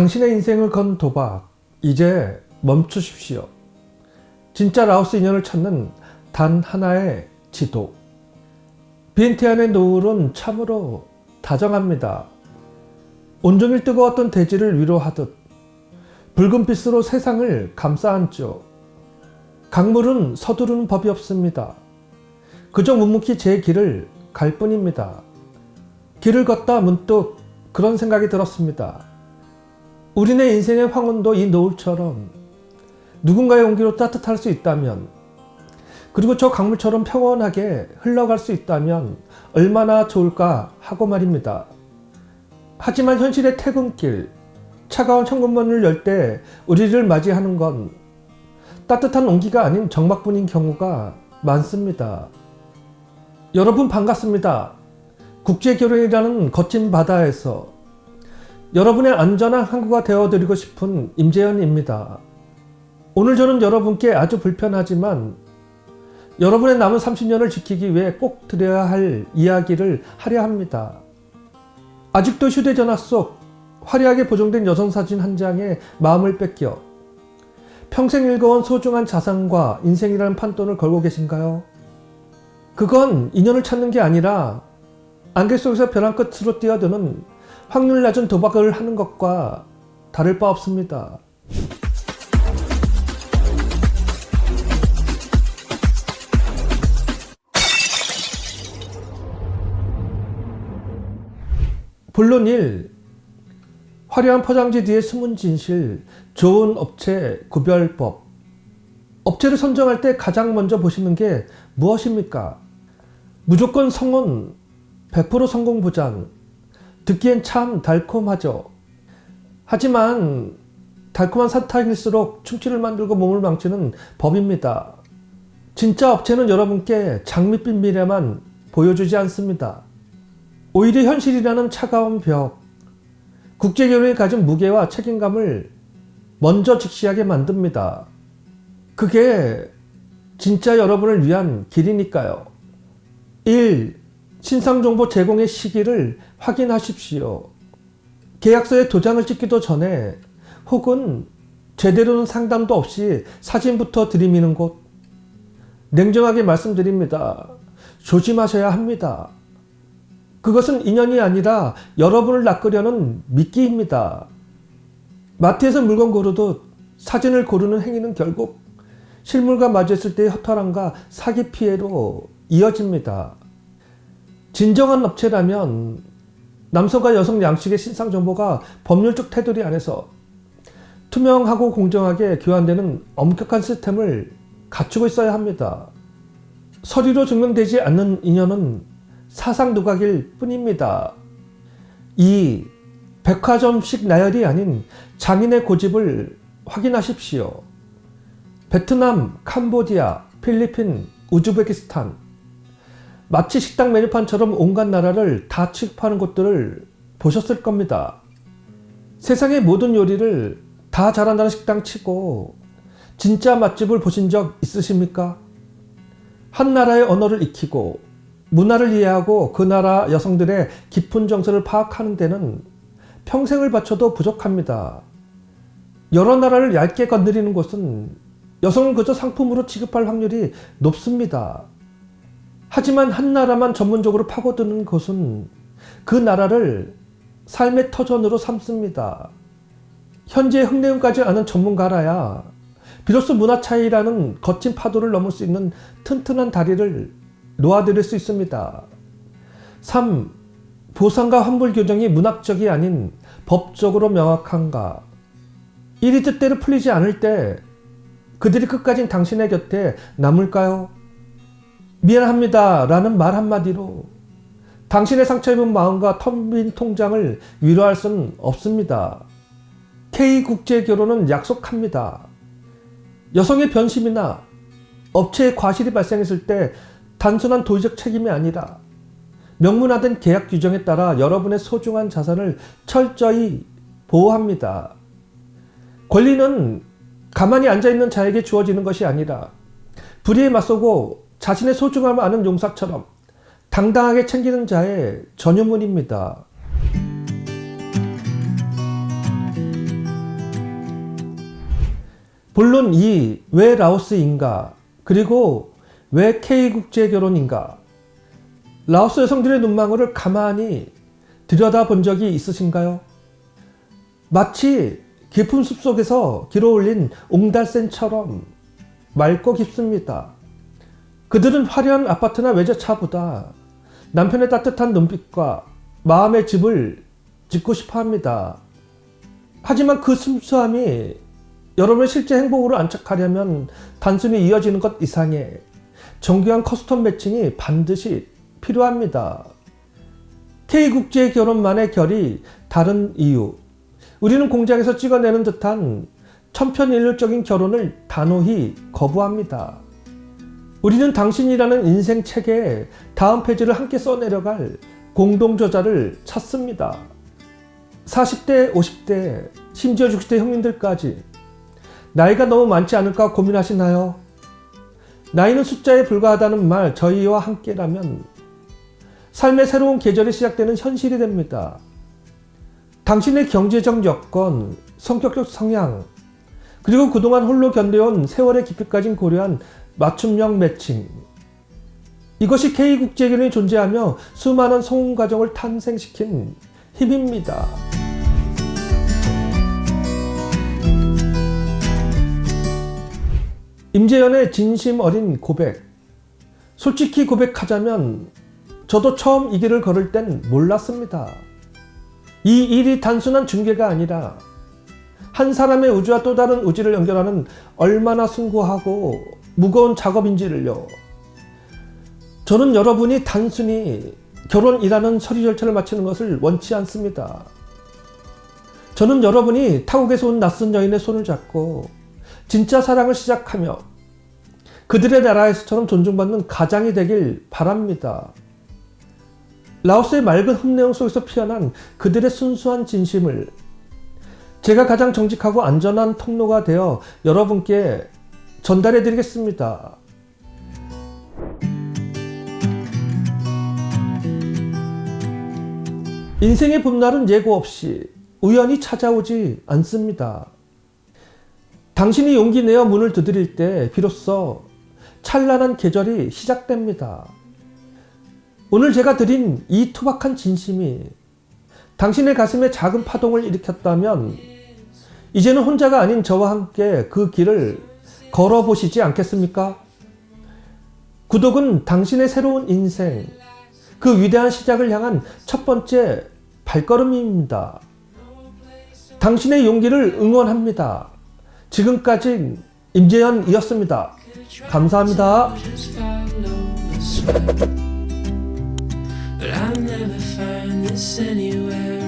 당신의 인생을 건 도박, 이제 멈추십시오. 진짜 라오스 인연을 찾는 단 하나의 지도. 비엔티안의 노을은 참으로 다정합니다. 온종일 뜨거웠던 대지를 위로하듯 붉은 빛으로 세상을 감싸안죠. 강물은 서두르는 법이 없습니다. 그저 묵묵히 제 길을 갈 뿐입니다. 길을 걷다 문득 그런 생각이 들었습니다. 우리네 인생의 황혼도 이 노을처럼 누군가의 온기로 따뜻할 수 있다면, 그리고 저 강물처럼 평온하게 흘러갈 수 있다면 얼마나 좋을까 하고 말입니다. 하지만 현실의 퇴근길, 차가운 천국문을 열 때 우리를 맞이하는 건 따뜻한 온기가 아닌 정막뿐인 경우가 많습니다. 여러분 반갑습니다. 국제결혼이라는 거친 바다에서 여러분의 안전한 항구가 되어드리고 싶은 임재현입니다. 오늘 저는 여러분께 아주 불편하지만 여러분의 남은 30년을 지키기 위해 꼭 드려야 할 이야기를 하려 합니다. 아직도 휴대전화 속 화려하게 보정된 여성 사진 한 장에 마음을 뺏겨 평생 읽어온 소중한 자산과 인생이라는 판돈을 걸고 계신가요? 그건 인연을 찾는 게 아니라 안개 속에서 벼랑 끝으로 뛰어드는 확률 낮은 도박을 하는 것과 다를 바 없습니다. 본론 1. 화려한 포장지 뒤에 숨은 진실, 좋은 업체 구별법. 업체를 선정할 때 가장 먼저 보시는 게 무엇입니까? 무조건 성원, 100% 성공 보장. 듣기엔 참 달콤하죠. 하지만 달콤한 사탕일수록 충치를 만들고 몸을 망치는 법입니다. 진짜 업체는 여러분께 장밋빛 미래만 보여주지 않습니다. 오히려 현실이라는 차가운 벽, 국제결혼이 가진 무게와 책임감을 먼저 직시하게 만듭니다. 그게 진짜 여러분을 위한 길이니까요. 1. 신상정보 제공의 시기를 확인하십시오. 계약서에 도장을 찍기도 전에 혹은 제대로 는 상담도 없이 사진부터 들이미는 곳. 냉정하게 말씀드립니다. 조심하셔야 합니다. 그것은 인연이 아니라 여러분을 낚으려는 미끼입니다. 마트에서 물건 고르듯 사진을 고르는 행위는 결국 실물과 마주했을 때의 허탈함과 사기 피해로 이어집니다. 진정한 업체라면 남성과 여성 양측의 신상 정보가 법률적 테두리 안에서 투명하고 공정하게 교환되는 엄격한 시스템을 갖추고 있어야 합니다. 서류로 증명되지 않는 인연은 사상 누각일 뿐입니다. 2. 백화점식 나열이 아닌 장인의 고집을 확인하십시오. 베트남, 캄보디아, 필리핀, 우즈베키스탄 마치 식당 메뉴판처럼 온갖 나라를 다 취급하는 곳들을 보셨을 겁니다. 세상의 모든 요리를 다 잘한다는 식당 치고 진짜 맛집을 보신 적 있으십니까? 한 나라의 언어를 익히고 문화를 이해하고 그 나라 여성들의 깊은 정서를 파악하는 데는 평생을 바쳐도 부족합니다. 여러 나라를 얇게 건드리는 곳은 여성을 그저 상품으로 취급할 확률이 높습니다. 하지만 한 나라만 전문적으로 파고드는 곳은 그 나라를 삶의 터전으로 삼습니다. 현재 흑내음까지 아는 전문가라야 비로소 문화 차이라는 거친 파도를 넘을 수 있는 튼튼한 다리를 놓아드릴 수 있습니다. 3. 보상과 환불 규정이 문학적이 아닌 법적으로 명확한가? 일이 뜻대로 풀리지 않을 때 그들이 끝까지 당신의 곁에 남을까요? 미안합니다. 라는 말 한마디로 당신의 상처 입은 마음과 텅 빈 통장을 위로할 수는 없습니다. K국제결혼은 약속합니다. 여성의 변심이나 업체의 과실이 발생했을 때 단순한 도의적 책임이 아니라 명문화된 계약 규정에 따라 여러분의 소중한 자산을 철저히 보호합니다. 권리는 가만히 앉아있는 자에게 주어지는 것이 아니라 불의에 맞서고 자신의 소중함을 아는 용사처럼 당당하게 챙기는 자의 전유물입니다. 본론 2. 왜 라오스인가? 그리고 왜 K국제 결혼인가? 라오스 여성들의 눈망울을 가만히 들여다본 적이 있으신가요? 마치 깊은 숲속에서 길어올린 옹달샘처럼 맑고 깊습니다. 그들은 화려한 아파트나 외제차보다 남편의 따뜻한 눈빛과 마음의 집을 짓고 싶어 합니다. 하지만 그 순수함이 여러분의 실제 행복으로 안착하려면 단순히 이어지는 것 이상의 정교한 커스텀 매칭이 반드시 필요합니다. K국제 결혼만의 결이 다른 이유. 우리는 공장에서 찍어내는 듯한 천편일률적인 결혼을 단호히 거부합니다. 우리는 당신이라는 인생 책의 다음 페이지를 함께 써내려갈 공동저자를 찾습니다. 40대, 50대, 심지어 60대 형님들까지 나이가 너무 많지 않을까 고민하시나요? 나이는 숫자에 불과하다는 말 저희와 함께라면 삶의 새로운 계절이 시작되는 현실이 됩니다. 당신의 경제적 여건, 성격적 성향, 그리고 그동안 홀로 견뎌온 세월의 깊이까지 고려한 맞춤형 매칭. 이것이 K국제결혼이 존재하며 수많은 성공 가정을 탄생시킨 힘입니다. 임재현의 진심 어린 고백. 솔직히 고백하자면 저도 처음 이 길을 걸을 땐 몰랐습니다. 이 일이 단순한 중계가 아니라 한 사람의 우주와 또 다른 우주를 연결하는 얼마나 숭고하고 무거운 작업인지를요. 저는 여러분이 단순히 결혼이라는 서류 절차를 마치는 것을 원치 않습니다. 저는 여러분이 타국에서 온 낯선 여인의 손을 잡고 진짜 사랑을 시작하며 그들의 나라에서처럼 존중받는 가장이 되길 바랍니다. 라오스의 맑은 흠내음 속에서 피어난 그들의 순수한 진심을 제가 가장 정직하고 안전한 통로가 되어 여러분께 전달해 드리겠습니다. 인생의 봄날은 예고 없이 우연히 찾아오지 않습니다. 당신이 용기 내어 문을 두드릴 때 비로소 찬란한 계절이 시작됩니다. 오늘 제가 드린 이 투박한 진심이 당신의 가슴에 작은 파동을 일으켰다면 이제는 혼자가 아닌 저와 함께 그 길을 걸어보시지 않겠습니까? 구독은 당신의 새로운 인생, 그 위대한 시작을 향한 첫 번째 발걸음입니다. 당신의 용기를 응원합니다. 지금까지 임재현이었습니다. 감사합니다. But I'll never find this anywhere.